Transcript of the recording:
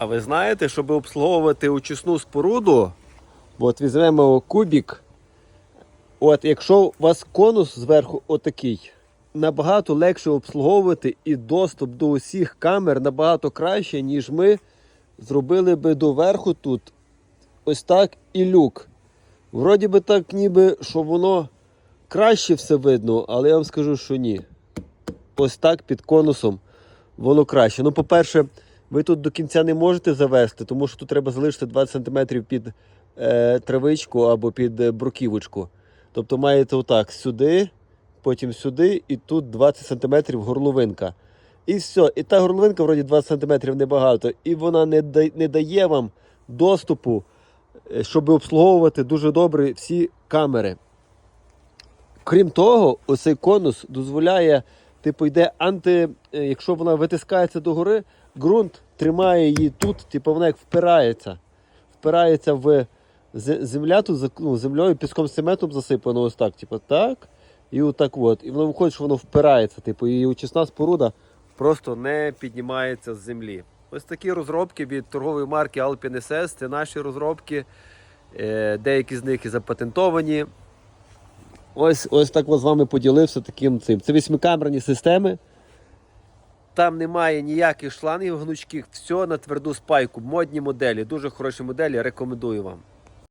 А ви знаєте, щоб обслуговувати очисну споруду, от візьмемо кубік. От якщо у вас конус зверху отакий, набагато легше обслуговувати і доступ до усіх камер набагато краще, ніж ми зробили би доверху тут. Ось так і люк. Вроді би так, ніби, що воно краще все видно, але я вам скажу, що ні. Ось так під конусом воно краще. Ну, по-перше, ви тут до кінця не можете завести, тому що тут треба залишити 20 см під е, травичку або під е, бруківочку. Тобто маєте отак сюди, потім сюди, і тут 20 см горловинка. І все. І та горловинка, вроді 20 см небагато, і вона не, да- не дає вам доступу, е, щоб обслуговувати дуже добре всі камери. Крім того, оцей конус дозволяє, типу, йде анти, е, якщо вона витискається догори, ґрунт тримає її тут, типу вона як впирається. Впирається в земля тут ну, землею, піском з засипано ось так, типу, так. І отак от. І воно виходить, що воно впирається. Типу, і очисна споруда просто не піднімається з землі. Ось такі розробки від торгової марки Alpine SS. Це наші розробки. Е, Деякі з них і запатентовані. Ось, ось так з вами поділився таким цим. Це восьмикамерні системи. Там немає ніяких шлангів гнучких, все на тверду спайку. Модні моделі, дуже хороші моделі, рекомендую вам.